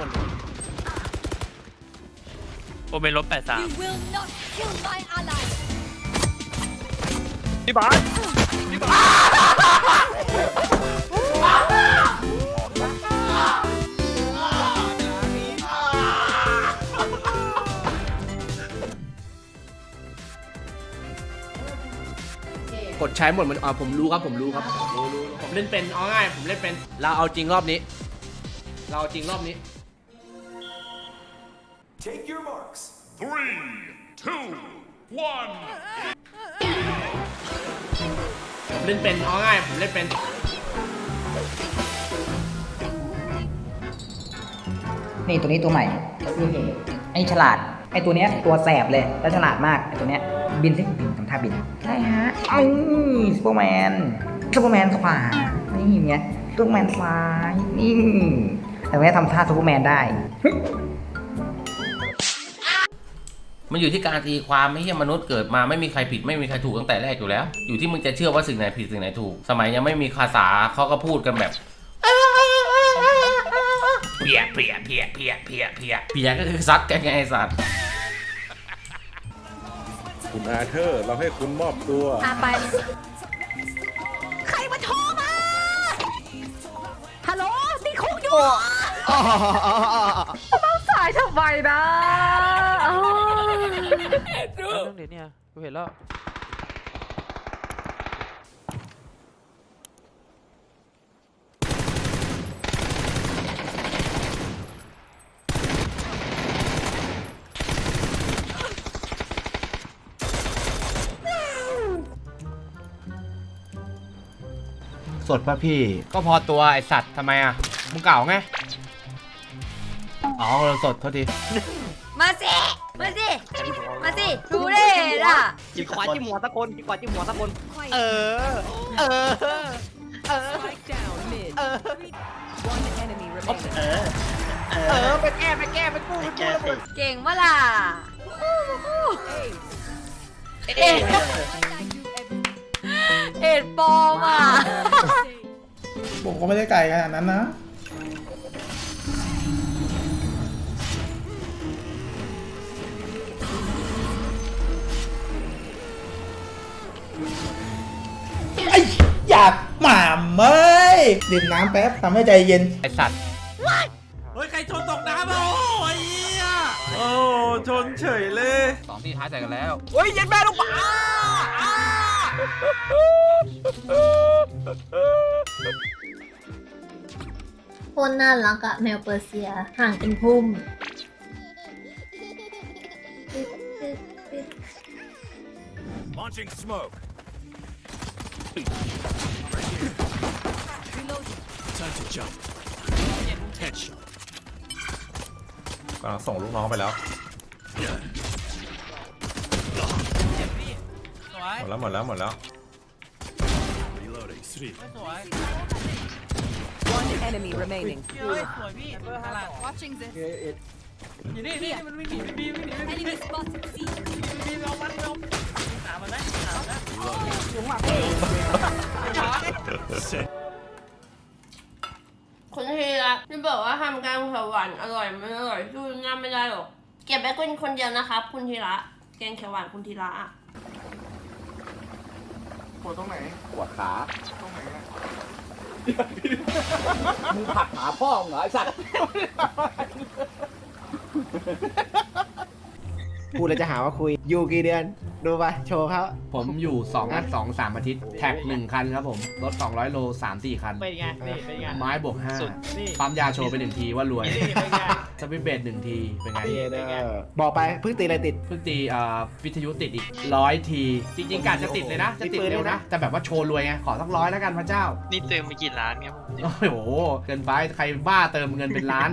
หมดเลยโอเมนลบแปดสาม You will not kill my ally. พี่บาสกดใช้หมดมันอ่าผมรู้ครับผมรู้ครับรู้รู้รู้ผมเล่นเป็นเอาง่ายผมเล่นเป็นเราเอาจริงรอบนี้ เราเอาจริงรอบนี้ Take your marks. Three, two, one. ผมเล่นเป็นเอาง่ายผมเล่นเป็น นี่ตัวนี้ตัวใหม่นี่ไอ้ฉลาด ไอ้ตัวเนี้ยตัวแสบเลยแล้วฉลาดมากไอ้ตัวเนี้ยบินสิบินทำท่าบินใช่ฮะไอ้ซูเปอร์แมนซูเปอร์แมนขวานี่ไงซูเปอร์แมนซ้ายนี่แต่ว่าทำท่าซูเปอร์แมนได้ มันอยู่ที่การตีความไม่ใช่มนุษย์เกิดมาไม่มีใครผิดไม่มีใครถูกตั้งแต่แรกอยู่แล้ว อยู่ที่มึงจะเชื่อว่าสิ่งไหนผิดสิ่งไหนถูก สมัยยังไม่มีภาษาเขาก็พูดกันแบบเพียเพียเพียเพียเพียเพียเพียก็คือซัดกันไงไอ้สัตว์คุณอาเธอร์ เราให้คุณมอบตัวอะไป ใครมาโทรมา ฮัลโหลติดคุกอยู่ต้องสายทำไมนะอ้าว เรื่องเดี๋ยวเนี่ยกูเห็นแล้ว สดป่ะพี่ ก็พอตัวไอสัตว์ทำไมอะ มึงเก่าไง อ๋อเราสดเท่าที มาสิ มาสิมา สิดูเด้ล่ะจิกขวาจิ้มหัวตะคนจิกขวาจิ้มหัวตะคน เออ เออ เออเออเออไปแก้ไปแก้ไปกู้ไปกู้แล้วมึงเก่งวะล่ะ เอ็ดเอ็ดปลอมอะ ผมก็ไม่ได้ไก่ขนาดนั้นนะ ไอ้อยากหมาเมยดื่มน้ำแป๊บทำให้ใจเย็น ไอสัตว์ เฮ้ย ใครชนตกน้ำอะโอ้ยเหี้ยโอ้ชนเฉยเลย สองที่ท้ายใส่กันแล้ว เฮ้ย เย็นแม่ลูกปลาอ้าโคตรน่ารักอะแมวเปอร์เซียห่างเป็นพุ่ม Launching smoke. Time to jump. Headshot. กำลังส่งลูกน้องไปแล้วสวยหมดแล้วหมดแล้วหมดแล้ว Reloading. Three. สวย One enemy remaining. เฮ้ยสวยพี่ตลาด Watching this อยู่นี่นี่มันวิ่งหนีบีวิ่งหนีวิ่งหนี enemy spotted C บีเอามันเอา ถามมันไหมถามนะคุณทีละที่บอกว่าทำแกงเขียวหวานอร่อยมันอร่อยสู้ง่ายไม่ได้หรอก เก็บไว้กินคนเดียวนะครับ คุณทีละแกงเขียวหวานคุณทีละอะปวดขามึงผักหาพ่อเหรอไอสัตว์พูดแล้วจะหาว่าคุย อยู่กี่เดือน ดูไปโชว์ครับผมอยู่2นัด2 3อาทิตย์ แท็ก 1 คันครับผม รถ 200 โล 3 4 คัน เป็นไง นี่ เป็นไง ไม้บวกสุดนี่ 5ปั๊มยาโชว์ไปหนึ่งทีว่ารวยนี่เป็นไง สวิตช์เบรดหนึ่งทีเป็นไงเป็นไงบอกไปเพิ่งตีอะไรติด เพิ่งตีเอ่อวิทยุติดอีกร้อยที จริงๆกะจะติดเลยนะ จะติดเร็วนะ แต่แบบว่าโชว์รวยไง ขอสักร้อยแล้วกันพระเจ้า นี่เติมไปกี่ล้านครับโอ้โห เกินไปใครบ้าเติมเงินเป็นล้าน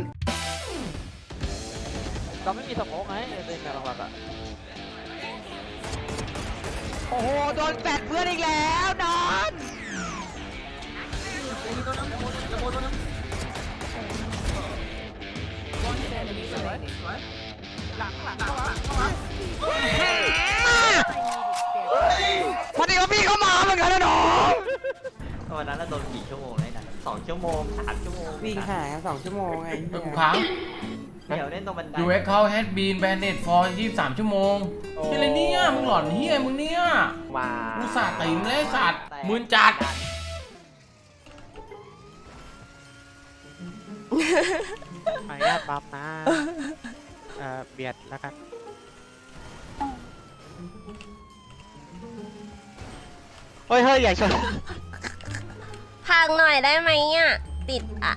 เราไม่มีสมองไงเป็นการหลักอะ โอ้โห โดนแปดเพื่อนอีกแล้วนอนพอดีว่าพี่เข้ามาเหมือนกันนะน้องวันนั้นเราโดนกี่ชั่วโมงเลยนะสองชั่วโมงสามชั่วโมงวิ่งหาสองชั่วโมงไงทุกครั้ง เดี๋ยวเล่นตรงบันไดยูเอ็กเขาแฮดบีนแบนเนตฟอร์23 ชั่วโมงที่อะไรเนี่ยมึงหลอนเฮียมึงเนี่ยมากูสาดติ่มเลยสัตว์มึนจัด ขออนุญาตบัฟนะ เอ่อ เบียดแล้วกัน เฮ้ยเฮ้ยอย่าชน พังหน่อยได้ไหมอะ ติดอะ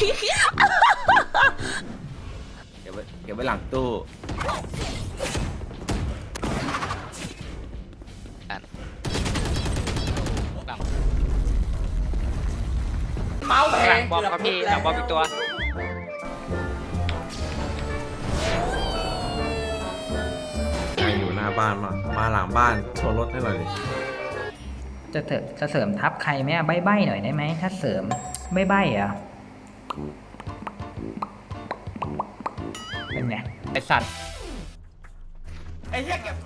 เก็บไว้เก็บไว้หลังตู้เมาส์แพหลังงบอมครับพี่หลังบอมอีกตัวใครอยู่หน้าบ้านมา มาหลังบ้านโชว์รถให้หน่อยดิจะเถอะจะเสริมทับใครไหมอะใบ้ๆหน่อยได้ไหมถ้าเสริมใบ้ๆอะ เป็นไงไอสัตว์ ไอ้เหี้ยเก็บ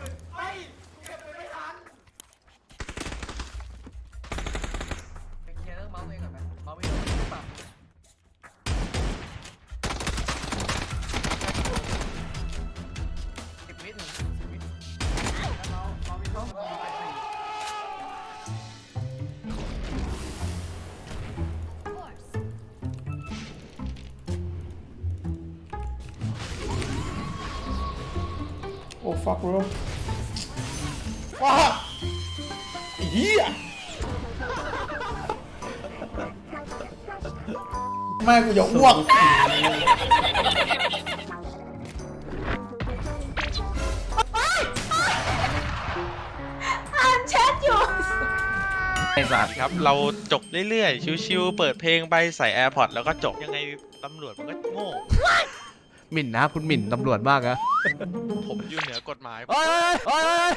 โอ้ฟักบรฟักไอ้เหี้ยแม่กูจะอ้วกอ่านแชทอยู่ ไอสัตว์ครับ เราจบเรื่อยๆ ชิวๆ เปิดเพลงไปใส่ AirPods แล้วก็จบยังไงตำรวจมันก็โง่ หมิ่นนะ คุณหมิ่นตำรวจมากนะผมอยู่เหนือกฎหมายเฮ้ยเฮ้ยเฮ้ย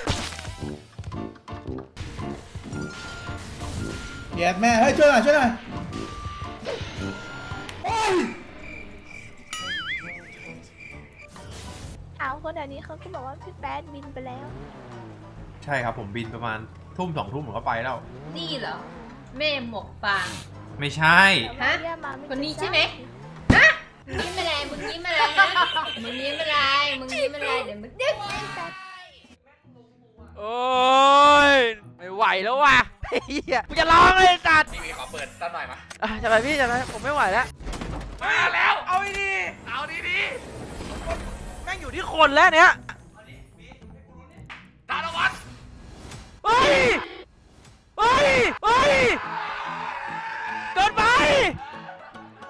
เบียดแม่เฮ้ยช่วยหน่อยช่วยหน่อยโอ้ยเอาคนเดี๋ยวนี้เขาก็บอกว่าพี่แป๊ดบินไปแล้ว ใช่ครับผมบินประมาณทุ่มสองทุ่มผมก็ไปแล้ว นี่เหรอแม่หมกฟาง ไม่ใช่ ฮะมาไม่คนนี้ใช่ไหมฮะมึง ยิ้มอะไร มึงยิ้มอะไรนะมึงยิ้มอะไร มึงยิ้มอะไร เดี๋ยวมึงเด็กโอ้ย ไม่ไหวแล้วว่ะไอ้เฮีจะร้องเลยจัดพี่ขอเปิดตักหน่อยมาอ่จะไปพี่จะไปผมไม่ไหวแล้ว มาแล้ว เอาดีเอาดีดีๆแม่งอยู่ที่คนแล้วเนี้ยๆธารวัตรเฮ้ย เฮ้ย เฮ้ย เกินไป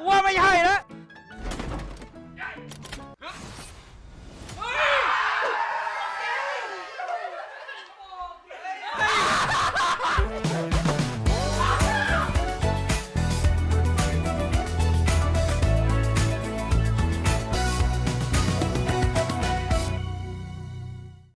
ว่าไม่ใช่